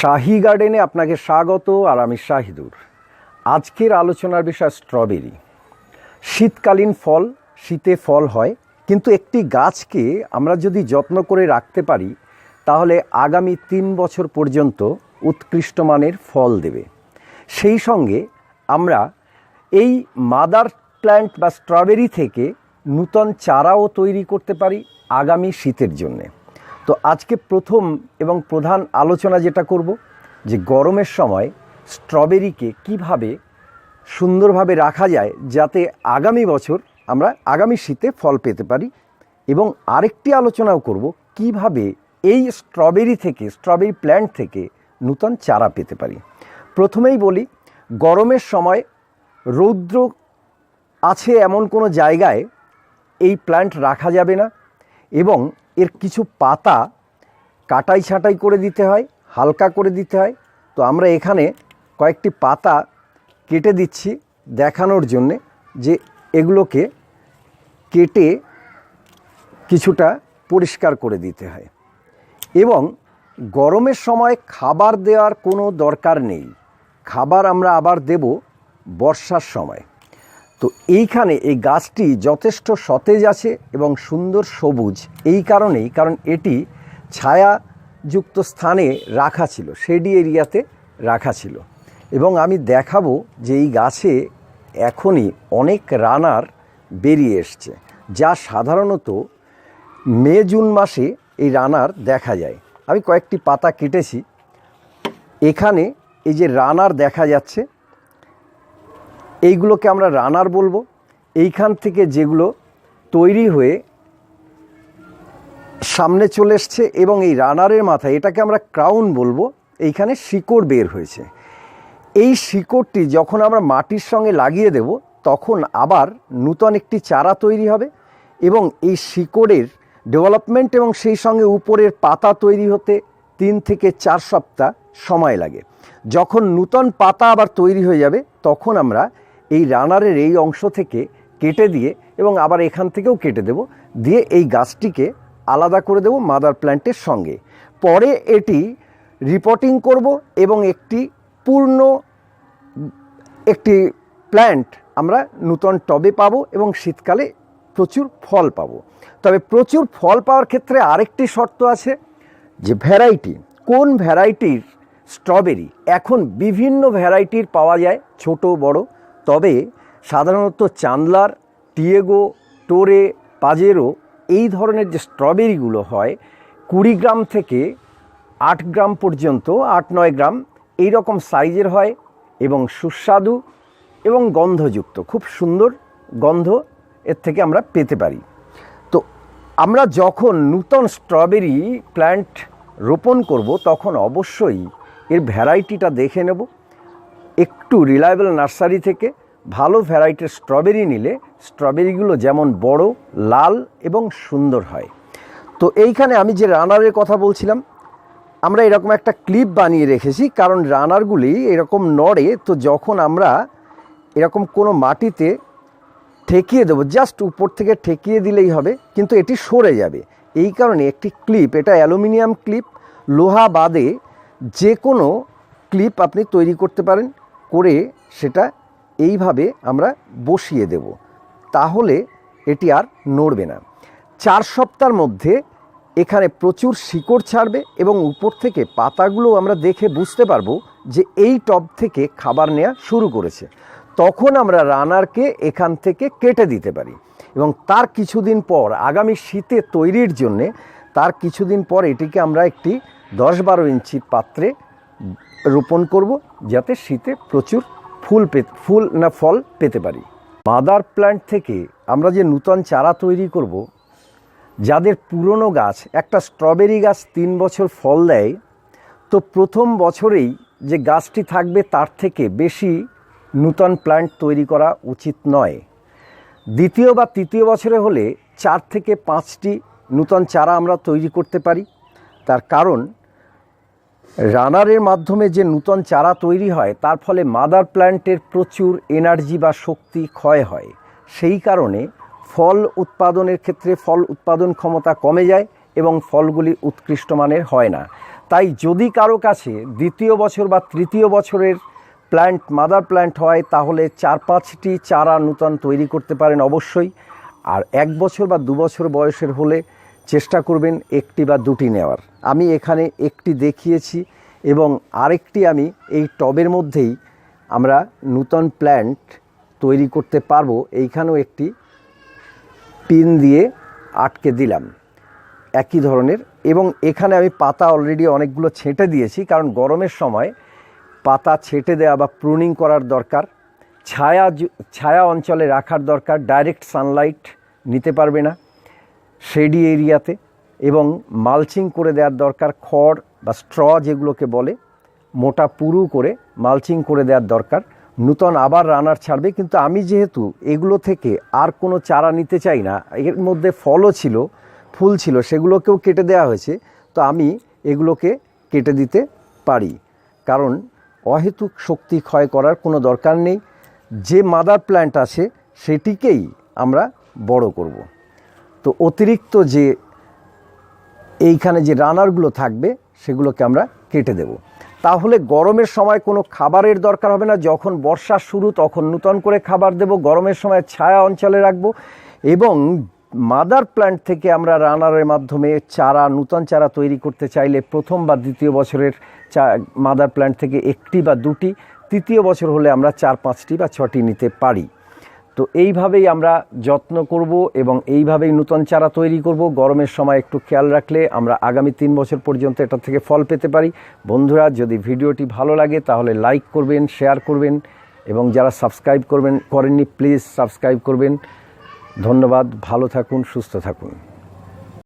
শাহি গার্ডেনে আপনাকে স্বাগত আর আমি শাহিদুর। আজকের আলোচনার বিষয় স্ট্রবেরি। শীতকালীন ফল, শীতে ফল হয়, কিন্তু একটি গাছকে আমরা যদি যত্ন করে রাখতে পারি, তাহলে আগামী তিন বছর পর্যন্ত উৎকৃষ্ট মানের ফল দেবে। সেই সঙ্গে আমরা এই মাদার প্ল্যান্ট বা স্ট্রবেরি থেকে নূতন চারাও তৈরি করতে পারি আগামী শীতের জন্যে। তো আজকে প্রথম এবং প্রধান আলোচনা যেটা করব, যে গরমের সময় স্ট্রবেরিকে কীভাবে সুন্দরভাবে রাখা যায় যাতে আগামী বছর আমরা আগামী শীতে ফল পেতে পারি এবং আরেকটি আলোচনাও করব, কীভাবে এই স্ট্রবেরি থেকে, স্ট্রবেরি প্ল্যান্ট থেকে নূতন চারা পেতে পারি। প্রথমেই বলি, গরমের সময় রৌদ্র আছে এমন কোনো জায়গায় এই প্ল্যান্ট রাখা যাবে না এবং এর কিছু পাতা কাটাই ছাঁটাই করে দিতে হয়, হালকা করে দিতে হয়। তো আমরা এখানে কয়েকটি পাতা কেটে দিচ্ছি দেখানোর জন্যে যে এগুলোকে কেটে কিছুটা পরিষ্কার করে দিতে হয়। এবং গরমের সময় খাবার দেওয়ার কোনো দরকার নেই। খাবার আমরা আবার দেব বর্ষার সময়। তো এইখানে এই গাছটি যথেষ্ট সতেজ আছে এবং সুন্দর সবুজ। এই কারণেই, কারণ এটি ছায়াযুক্ত স্থানে রাখা ছিল, শেডি এরিয়াতে রাখা ছিল। এবং আমি দেখাবো যে এই গাছে এখনই অনেক রানার বেরিয়ে এসছে, যা সাধারণত মে, জুন মাসে এই রানার দেখা যায়। আমি কয়েকটি পাতা কেটেছি। এখানে এই যে রানার দেখা যাচ্ছে এইগুলোকে আমরা রানার বলব। এইখান থেকে যেগুলো তৈরি হয়ে সামনে চলে এসছে এবং এই রানারের মাথায় এটাকে আমরা ক্রাউন বলব। এইখানে শিকড় বের হয়েছে। এই শিকড়টি যখন আমরা মাটির সঙ্গে লাগিয়ে দেব, তখন আবার নূতন একটি চারা তৈরি হবে এবং এই শিকড়ের ডেভেলপমেন্ট এবং সেই সঙ্গে উপরের পাতা তৈরি হতে তিন থেকে চার সপ্তাহ সময় লাগে। যখন নূতন পাতা আবার তৈরি হয়ে যাবে, তখন আমরা এই রানারের এই অংশ থেকে কেটে দিয়ে এবং আবার এখান থেকেও কেটে দেব, দিয়ে এই গাছটিকে আলাদা করে দেব মাদার প্ল্যান্টের সঙ্গে। পরে এটি রিপোর্টিং করব এবং একটি পূর্ণ, একটি প্ল্যান্ট আমরা নূতন টবে পাবো এবং শীতকালে প্রচুর ফল পাবো। তবে প্রচুর ফল পাওয়ার ক্ষেত্রে আরেকটি শর্ত আছে যে ভ্যারাইটি, কোন ভ্যারাইটির স্ট্রবেরি এখন বিভিন্ন ভ্যারাইটির পাওয়া যায়, ছোট, বড়। তবে সাধারণত চান্দলার, টিয়েগো, টোরে, পাজেরো এই ধরনের যে স্ট্রবেরিগুলো হয়, কুড়ি গ্রাম থেকে আট গ্রাম পর্যন্ত, আট নয় গ্রাম এই রকম সাইজের হয় এবং সুস্বাদু এবং গন্ধযুক্ত। খুব সুন্দর গন্ধ এর থেকে আমরা পেতে পারি। তো আমরা যখন নূতন স্ট্রবেরি প্ল্যান্ট রোপণ করব, তখন অবশ্যই এর ভ্যারাইটিটা দেখে নেব। একটু রিলায়েবল নার্সারি থেকে ভালো ভ্যারাইটির স্ট্রবেরি নিলে স্ট্রবেরিগুলো যেমন বড়, লাল এবং সুন্দর হয়। তো এইখানে আমি যে রানারের কথা বলছিলাম, আমরা এরকম একটা ক্লিপ বানিয়ে রেখেছি, কারণ রানারগুলি এরকম নড়ে, তো যখন আমরা এরকম কোনো মাটিতে ঠেকিয়ে দেবো জাস্ট উপর থেকে ঠেকিয়ে দিলেই হবে, কিন্তু এটি সরে যাবে। এই কারণে একটি ক্লিপ এটা অ্যালুমিনিয়াম ক্লিপ লোহা বাদে যে কোনো ক্লিপ আপনি তৈরি করতে পারেন, করে সেটা এইভাবে আমরা বসিয়ে দেব। তাহলে এটি আর নড়বে না। চার সপ্তাহের মধ্যে এখানে প্রচুর শিকড় ছাড়বে এবং উপর থেকে পাতাগুলো আমরা দেখে বুঝতে পারব যে এই টব থেকে খাবার নেওয়া শুরু করেছে। তখন আমরা রানারকে এখান থেকে কেটে দিতে পারি এবং তার কিছুদিন পর, আগামী শীতে তৈরির জন্যে তার কিছুদিন পর এটিকে আমরা একটি দশ বারো ইঞ্চি পাত্রে রোপণ করব যাতে শীতে প্রচুর ফুল ফুল না ফল পেতে পারি। মাদার প্ল্যান্ট থেকে আমরা যে নূতন চারা তৈরি করব, যাদের পুরনো গাছ, একটা স্ট্রবেরি গাছ তিন বছর ফল দেয়, তো প্রথম বছরেই যে গাছটি থাকবে তার থেকে বেশি নূতন প্ল্যান্ট তৈরি করা উচিত নয়। দ্বিতীয় বা তৃতীয় বছরে হলে চার থেকে পাঁচটি নূতন চারা আমরা তৈরি করতে পারি। তার কারণ রানারের মাধ্যমে যে নূতন চারা তৈরি হয়, তার ফলে মাদার প্ল্যান্টের প্রচুর এনার্জি বা শক্তি ক্ষয় হয়। সেই কারণে ফল উৎপাদনের ক্ষেত্রে ফল উৎপাদন ক্ষমতা কমে যায় এবং ফলগুলি উৎকৃষ্ট মানের হয় না। তাই যদি কারও কাছে দ্বিতীয় বছর বা তৃতীয় বছরের প্ল্যান্ট, মাদার প্ল্যান্ট হয়, তাহলে চার পাঁচটি চারা নূতন তৈরি করতে পারেন অবশ্যই। আর এক বছর বা দু বছর বয়সের হলে চেষ্টা করবেন একটি বা দুটি নেওয়ার। আমি এখানে একটি দেখিয়েছি এবং আরেকটি আমি এই টবের মধ্যেই আমরা নূতন প্ল্যান্ট তৈরি করতে পারব। এইখানেও একটি পিন দিয়ে আটকে দিলাম একই ধরনের এবং এখানে আমি পাতা অলরেডি অনেকগুলো ছেঁটে দিয়েছি কারণ গরমের সময় পাতা ছেঁটে দেওয়া বা প্রুনিং করার দরকার, ছায়া ছায়া অঞ্চলে রাখার দরকার ডাইরেক্ট সানলাইট নিতে পারবে না। শেডি এরিয়াতে এবং মালচিং করে দেওয়ার দরকার খড় বা স্ট্র যেগুলোকে বলে, মোটা পুরু করে মালচিং করে দেওয়ার দরকার। নূতন আবার রানার ছাড়বে, কিন্তু আমি যেহেতু এগুলো থেকে আর কোনো চারা নিতে চাই না, এর মধ্যে ফলও ছিল, ফুল ছিল, সেগুলোকেও কেটে দেওয়া হয়েছে, তো আমি এগুলোকে কেটে দিতে পারি। কারণ অহেতুক শক্তি ক্ষয় করার কোনো দরকার নেই, যে মাদার প্ল্যান্ট আছে সেটিকেই আমরা বড় করব। তো অতিরিক্ত যে এইখানে যে রানারগুলো থাকবে, সেগুলোকে আমরা কেটে দেব। তাহলে গরমের সময় কোনো খাবারের দরকার হবে না। যখন বর্ষা শুরু, তখন নূতন করে খাবার দেব, গরমের সময় ছায়া অঞ্চলে রাখব এবং মাদার প্ল্যান্ট থেকে আমরা রানারের মাধ্যমে চারা, নূতন চারা তৈরি করতে চাইলে প্রথম বা দ্বিতীয় বছরের চা, মাদার প্ল্যান্ট থেকে একটি বা দুটি, তৃতীয় বছর হলে আমরা চার, পাঁচটি বা ছটি নিতে পারি। তো এইভাবেই আমরা যত্ন করব এবং এইভাবেই নূতন চারা তৈরি করব। গরমের সময় একটু খেয়াল রাখলে আমরা আগামী তিন বছর পর্যন্ত এটা থেকে ফল পেতে পারি। বন্ধুরা, যদি ভিডিওটি ভালো লাগে তাহলে লাইক করবেন, শেয়ার করবেন এবং যারা সাবস্ক্রাইব করবেন, করেননি, প্লিজ সাবস্ক্রাইব করবেন। ধন্যবাদ, ভালো থাকুন, সুস্থ থাকুন।